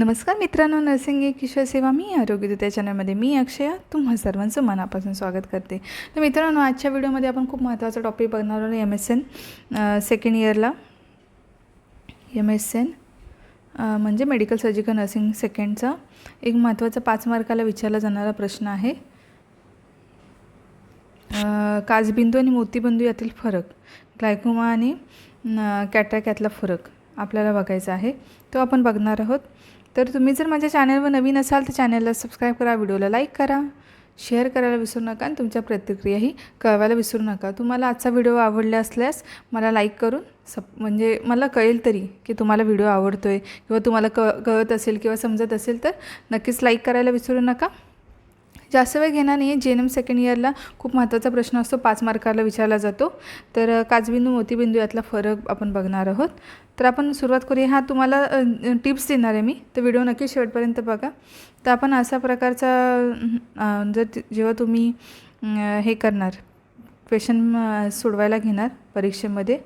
नमस्कार मित्रांनो नर्सिंग एक ईश्वर सेवा मी आरोग्यदूत या चॅनलमध्ये मी अक्षया. तुम्हा सर्वांचं मनापासून स्वागत करते. तर मित्रांनो आजच्या व्हिडिओमध्ये आपण खूप महत्त्वाचा टॉपिक बघणार आहोत एम एस एन सेकंड इयरला एम एस एन म्हणजे मेडिकल सर्जिकल नर्सिंग सेकंडचा एक महत्त्वाचा पाच मार्काला विचारला जाणारा प्रश्न आहे. काजबिंदू आणि मोतीबिंदू यातील फरक ग्लायकोमा आणि कॅटॅक यातला फरक आपल्याला बघायचा आहे. तो आपण बघणार आहोत. तर तुम्ही जर माझ्या चॅनलवर नवीन असाल तर चॅनलला सबस्क्राईब करा व्हिडिओला लाईक करा शेअर करायला विसरू नका आणि तुमच्या प्रतिक्रियाही कळवायला विसरू नका. तुम्हाला आजचा व्हिडिओ आवडला असल्यास मला लाईक करून सब म्हणजे मला कळेल तरी की तुम्हाला व्हिडिओ आवडतो आहे किंवा तुम्हाला क कळत असेल किंवा समजत असेल तर नक्कीच लाईक करायला विसरू नका. जास्त वेळ घेणार नाही आहे जे एन एम सेकंड इयरला खूप महत्त्वाचा प्रश्न असतो. पाच मार्काला विचारला जातो. तर अ, काचबिंदू मोतीबिंदू यातला फरक आपण बघणार आहोत. तर आपण सुरुवात करूया. हा तुम्हाला टिप्स देणार आहे मी. तर व्हिडिओ नक्की शेवटपर्यंत बघा. तर आपण अशा प्रकारचा जर जेव्हा तुम्ही हे करणार क्वेश्चन सोडवायला घेणार परीक्षेमध्ये.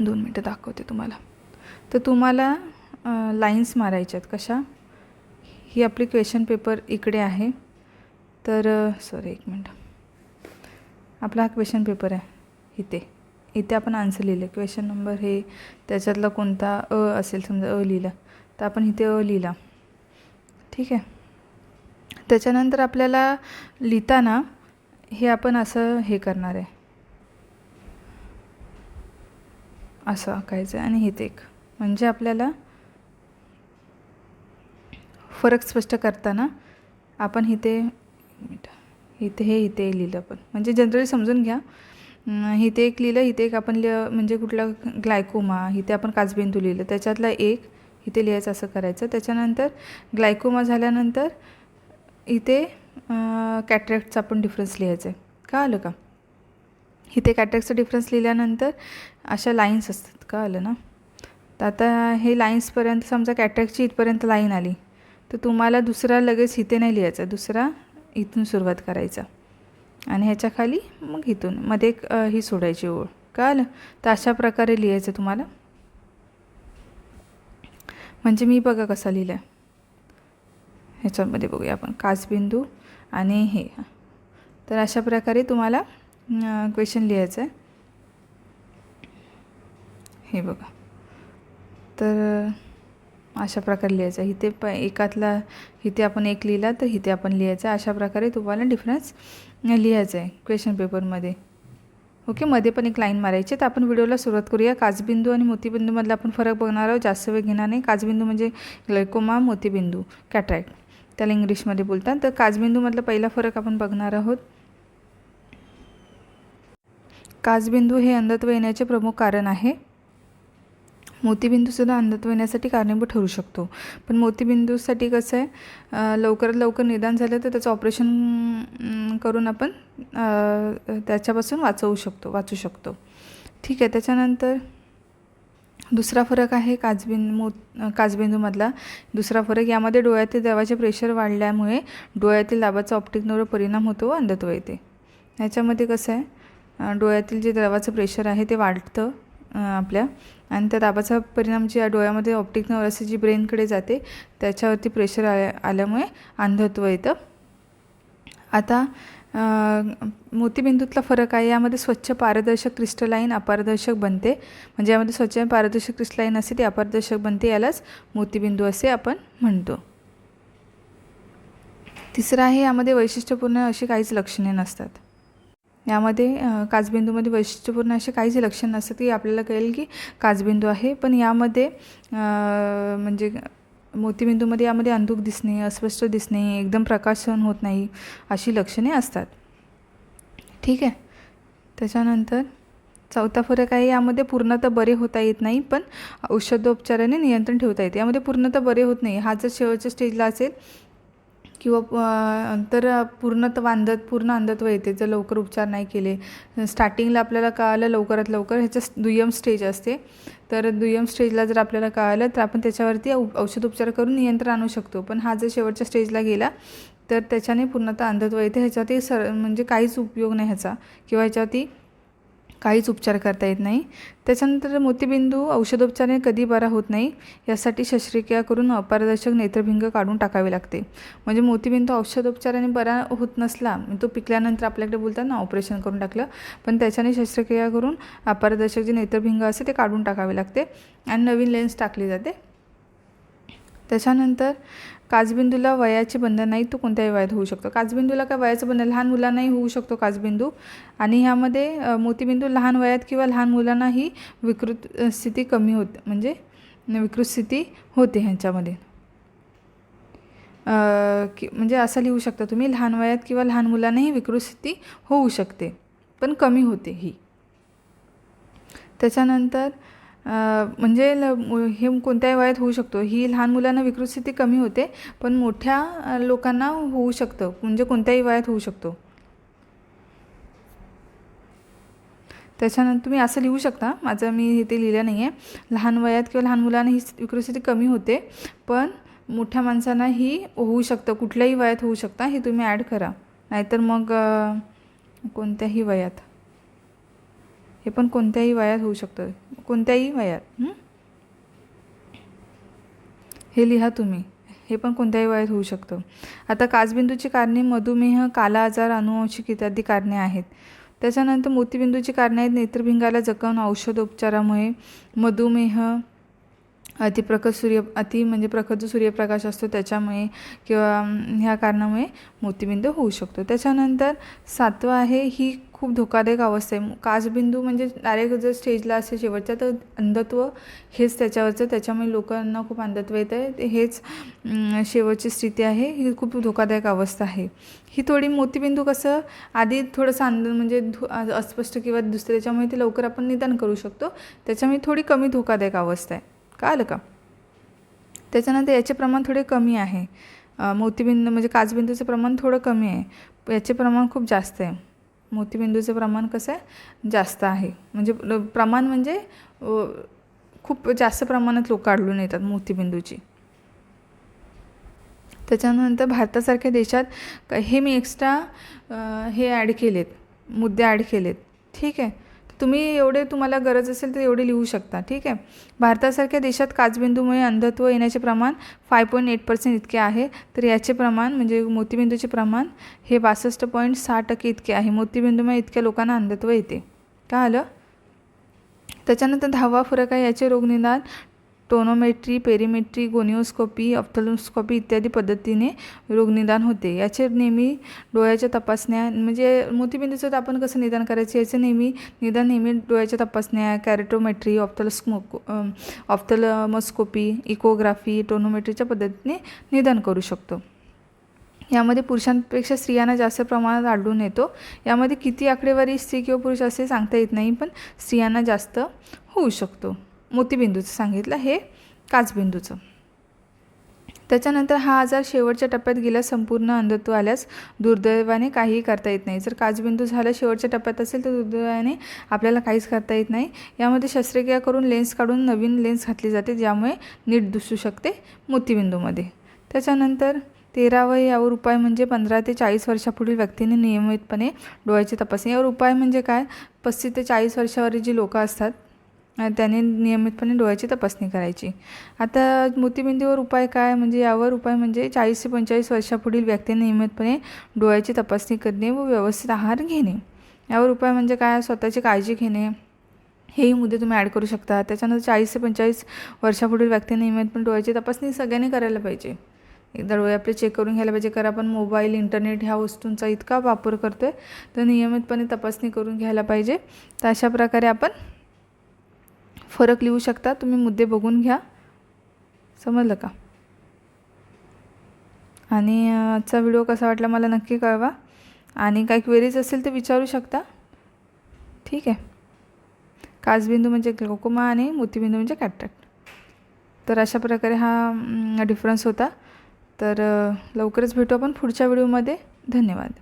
दोन मिनटं दाखवते तुम्हाला. तर तुम्हाला लाईन्स मारायच्यात कशा? ही आपली क्वेश्चन पेपर इकडे आहे. तर सॉरी एक मिनटं. आपला हा क्वेश्चन पेपर आहे. इथे. इथे आपण आन्सर लिहिलं. क्वेश्चन नंबर हे त्याच्यातला कोणता अ असेल समजा अ लिहिला तर आपण इथे अ लिहिला. ठीक आहे? त्याच्यानंतर आपल्याला लिहिताना हे आपण असं हे करणार आहे. असं आकायचं आहे आणि इथे एक. म्हणजे आपल्याला फरक स्पष्ट करताना आपण इथे इथे हे इथे लिहिलं पण म्हणजे जनरली समजून घ्या. इथे एक लिहिलं इथे एक आपण लिह म्हणजे कुठला ग्लायकोमा इथे आपण काचबिंदू लिहिलं. त्याच्यातला एक इथे लिहायचं असं करायचं. त्याच्यानंतर ग्लायकोमा झाल्यानंतर इथे कॅट्रॅक्टचा आपण डिफरन्स लिहायचा आहे का आलं का? इथे कॅट्रॅक्टचा डिफरन्स लिहिल्यानंतर अशा लाईन्स असतात. का आलं ना? तर आता हे लाईन्सपर्यंत समजा कॅट्रॅक्टची इथपर्यंत लाईन आली. तर तुम्हाला दुसरा लगेच इथे नाही लिहायचा दुसरा इथून सुरुवात करायचा. आणि ह्याच्या खाली मग इथून मध्ये एक ही सोडायची ओळ. कळलं? तर अशा प्रकारे लिहायचं तुम्हाला. म्हणजे मी बघा कसा लिहिला ह्याच्यामध्ये बघूया आपण. काचबिंदू आणि हे. तर अशा प्रकारे तुम्हाला क्वेश्चन लिहायचं आहे. हे बघा. तर अशा प्रकारे लिहायचं. आहे इथे प एकातला इथे आपण एक लिहिला तर इथे आपण लिहायचं. आहे अशा प्रकारे तुम्हाला डिफरन्स लिहायचं आहे क्वेश्चन पेपरमध्ये ओके मध्ये पण एक लाईन मारायची तर आपण व्हिडिओला सुरुवात करूया. काचबिंदू आणि मोतीबिंदूमधला आपण फरक बघणार आहोत. जास्त वेळ घेणार नाही. काचबिंदू म्हणजे ग्लायकोमा मोतीबिंदू कॅट्रॅक्ट. त्याला इंग्लिशमध्ये बोलतात. तर काचबिंदूमधला पहिला फरक आपण बघणार आहोत. काचबिंदू हे अंधत्व येण्याचे प्रमुख कारण आहे. मोतीबिंदूसुद्धा अंधत्व येण्यासाठी कारणीभूत ठरू शकतो. पण मोतीबिंदूसाठी कसं आहे लवकरात लवकर निदान झालं तर त्याचं ऑपरेशन करून आपण त्याच्यापासून वाचवू शकतो वाचू शकतो. ठीक आहे त्याच्यानंतर दुसरा फरक आहे काजबिंदू मो काजबिंदूमधला. दुसरा फरक यामध्ये डोळ्यातील दवाचे प्रेशर वाढल्यामुळे डोळ्यातील दाबाचा ऑप्टिकनवर परिणाम होतो व अंधत्व येते. ह्याच्यामध्ये कसं आहे डोळ्यातील जे द्रवाचं प्रेशर आहे ते वाढतं. आपल्या. आणि त्या दाबाचा परिणाम जे डोळ्यामध्ये ऑप्टिक नवर असे जी ब्रेनकडे जाते त्याच्यावरती प्रेशर आल्या आल्यामुळे अंधत्व येतं. आता मोतीबिंदूतला फरक आहे. यामध्ये स्वच्छ पारदर्शक क्रिस्टलाईन अपारदर्शक बनते. म्हणजे यामध्ये स्वच्छ आणि पारदर्शक क्रिस्टलाईन असते ती अपारदर्शक बनते यालाच मोतीबिंदू असे आपण म्हणतो. तिसरं आहे यामध्ये वैशिष्ट्यपूर्ण अशी काहीच लक्षणे नसतात. यामध्ये काचबिंदूमध्ये वैशिष्ट्यपूर्ण असे काहीच लक्षण नसतं की आपल्याला कळेल की काचबिंदू आहे. पण यामध्ये म्हणजे मोतीबिंदूमध्ये यामध्ये अंधुक दिसणे अस्पष्ट दिसणे एकदम प्रकाशन होत नाही अशी लक्षणे असतात. ठीक आहे? त्याच्यानंतर चौथा फरक आहे यामध्ये पूर्णतः बरे होता येत नाही पण औषधोपचाराने नियंत्रण ठेवता येते. यामध्ये पूर्णतः बरे होत नाही. हा जर शेवटच्या स्टेजला असेल किंवा तर पूर्णत वांधत पूर्ण अंधत्व येते जर लवकर उपचार नाही केले. स्टार्टिंगला आपल्याला कळालं लवकरात लवकर ह्याच्या दुय्यम स्टेज असते. तर दुय्यम स्टेजला जर आपल्याला कळालं तर आपण त्याच्यावरती औ औषधोपचार करून नियंत्रण आणू शकतो. पण हा जर शेवटच्या स्टेजला गेला तर त्याच्याने पूर्णतः अंधत्व येते. ह्याच्यावरती सर म्हणजे काहीच उपयोग नाही ह्याचा. किंवा ह्याच्यावरती काहीच उपचार करता येत नाही. त्याच्यानंतर मोतीबिंदू औषधोपचाराने कधी बरा होत नाही यासाठी शस्त्रक्रिया करून अपारदर्शक नेत्रभिंग काढून टाकावी लागते. म्हणजे मोतीबिंदू औषधोपचाराने बरा होत नसला तो पिकल्यानंतर आपल्याकडे बोलतात ना ऑपरेशन करून टाकलं पण त्याच्याने शस्त्रक्रिया करून अपारदर्शक जे नेत्रभिंग असते ते काढून टाकावे लागते आणि नवीन लेन्स टाकली जाते. त्याच्यानंतर काजबिंदूला वयाचे बंधन नाही तो कोणत्याही वयात होऊ शकतो. काजबिंदूला काय वयाचं बंधन? लहान मुलांनाही होऊ शकतो काजबिंदू. आणि ह्यामध्ये मोतीबिंदू लहान वयात किंवा लहान मुलांनाही विकृत स्थिती कमी होते म्हणजे विकृत स्थिती होते ह्यांच्यामध्ये. की म्हणजे असं लिहू शकता तुम्ही लहान वयात किंवा लहान मुलांनाही विकृत स्थिती होऊ शकते पण कमी होते ही. त्याच्यानंतर म्हणजे ल हे कोणत्याही वयात होऊ शकतो. ही लहान मुलांना विकृत स्थिती कमी होते पण मोठ्या लोकांना होऊ शकतं. म्हणजे कोणत्याही वयात होऊ शकतो. त्याच्यानंतर तुम्ही असं लिहू शकता. माझं मी इथे लिहिलं नाही आहे लहान वयात किंवा लहान मुलांना ही विकृत स्थिती कमी होते पण मोठ्या माणसांना ही होऊ शकतं. कुठल्याही वयात होऊ शकता हे तुम्ही ॲड करा. नाहीतर मग कोणत्याही वयात. हे पण कोणत्याही वयात होऊ शकतं. कोणत्याही वयात. हे? लिहा तुम्ही. हे पण कोणत्याही वयात होऊ शकतं. आता काचबिंदूची कारणे मधुमेह काला आजार अनुवंशिक इत्यादी कारणे आहेत. त्याच्यानंतर मोतीबिंदूची कारणे आहेत नेत्रभिंगाला जखम औषधोपचारामुळे मधुमेह अतिप्रखर सूर्य अति म्हणजे प्रखर जो सूर्यप्रकाश असतो त्याच्यामुळे किंवा ह्या कारणामुळे मोतीबिंदू होऊ शकतो. त्याच्यानंतर सातवं आहे ही खूप धोकादायक अवस्था आहे. काचबिंदू म्हणजे डायरेक्ट जर स्टेजला असेल शेवटच्या तर अंधत्व हेच त्याच्यावरचं त्याच्यामुळे लोकांना खूप अंधत्व येतं आहे हेच शेवटची स्थिती आहे. ही खूप धोकादायक अवस्था आहे. ही थोडी मोतीबिंदू कसं आधी थोडंसं अंध म्हणजे धु- अस्पष्ट किंवा दुसरं त्याच्यामुळे ते लवकर आपण निदान करू शकतो. त्याच्यामुळे थोडी कमी धोकादायक अवस्था आहे. का आलं का? त्याच्यानंतर याचे प्रमाण थोडे कमी आहे. मोतीबिंदू म्हणजे काचबिंदूचं प्रमाण थोडं कमी आहे. याचे प्रमाण खूप जास्त आहे. मोतीबिंदूचं प्रमाण कसं आहे? जास्त आहे. म्हणजे प्रमाण म्हणजे खूप जास्त प्रमाणात लोक आढळून येतात मोतीबिंदूची. त्याच्यानंतर भारतासारख्या देशात हे मी एक्स्ट्रा हे ॲड केलेत. मुद्दे ॲड केलेत. ठीक आहे? तुम्ही एवढे तुम्हाला गरज असेल तर एवढे लिहू शकता ठीक आहे? भारतासारख्या देशात काचबिंदूमुळे अंधत्व येण्याचे प्रमाण फाय पॉईंट एट पर्सेंट इतके आहे. तर याचे प्रमाण म्हणजे मोतीबिंदूचे प्रमाण हे बासष्ट पॉईंट सहा टक्के इतके आहे. मोतीबिंदूमुळे इतक्या लोकांना अंधत्व येते. का आलं? त्याच्यानंतर दहावा फरक आहे याचे रोगनिदान. टोनोमेट्री पेरिमेट्री गोनिओस्कोपी ऑप्थलोस्कोपी इत्यादी पद्धतीने रोगनिदान होते. याचे नेहमी डोळ्याच्या तपासण्या म्हणजे मोतीबिंदूचं आपण कसं निदान करायचं याचं नेहमी निदान नेहमी डोळ्याच्या तपासण्या कॅरेटोमेट्री ऑप्थोलस्मो ऑप्थलमोस्कोपी इकोग्राफी टोनोमेट्रीच्या पद्धतीने निदान करू शकतो. यामध्ये पुरुषांपेक्षा स्त्रियांना जास्त प्रमाणात आढळून येतो. यामध्ये किती आकडेवारी स्त्री किंवा पुरुष असे सांगता येत नाही पण स्त्रियांना जास्त होऊ शकतो. मोतीबिंदूचं सांगितलं हे काचबिंदूचं. त्याच्यानंतर हा आजार शेवटच्या टप्प्यात गेल्यास संपूर्ण अंधत्व आल्यास दुर्दैवाने काहीही करता येत नाही. जर काचबिंदू झाला शेवटच्या टप्प्यात असेल तर दुर्दैवाने आपल्याला काहीच करता येत नाही. यामध्ये शस्त्रक्रिया करून लेन्स काढून नवीन लेन्स घातली जाते ज्यामुळे नीट दिसू शकते मोतीबिंदूमध्ये. त्याच्यानंतर तेरावं यावर उपाय म्हणजे पंधरा ते चाळीस वर्षापुढील व्यक्तीने नियमितपणे डोळ्याची तपासणी. यावर उपाय म्हणजे काय? पस्तीस ते चाळीस वर्षावरील जी लोकं असतात त्याने नियमितपणे डोळ्याची तपासणी करायची. आता मोतीबिंदीवर उपाय काय? म्हणजे यावर उपाय म्हणजे चाळीस ते पंचेचाळीस वर्षापुढील व्यक्तीने नियमितपणे डोळ्याची तपासणी करणे व व्यवस्थित आहार घेणे. यावर उपाय म्हणजे काय? स्वतःची काळजी घेणे. हेही मुद्दे तुम्ही ॲड करू शकता. त्याच्यानंतर चाळीस ते पंचेचाळीस वर्षापुढील व्यक्तीने नियमितपणे डोळ्याची तपासणी सगळ्यांनी करायला पाहिजे. एकदा डोळे आपले चेक करून घ्यायला पाहिजे. कारण आपण मोबाईल इंटरनेट ह्या वस्तूंचा इतका वापर करतो आहे तर नियमितपणे तपासणी करून घ्यायला पाहिजे. तर अशा प्रकारे आपण फरक लिहू शकता. तुम्ही मुद्दे बघून घ्या. समजलं का? आणि आजचा व्हिडिओ कसा वाटला मला नक्की कळवा. आणि काही क्वेरीज असेल तर विचारू शकता. ठीक आहे. काचबिंदू म्हणजे ग्लोकोमा आणि मोतीबिंदू म्हणजे कॅटॅक्ट तर अशा प्रकारे हा डिफरन्स होता. तर लवकरच भेटू आपण पुढच्या व्हिडिओमध्ये. धन्यवाद.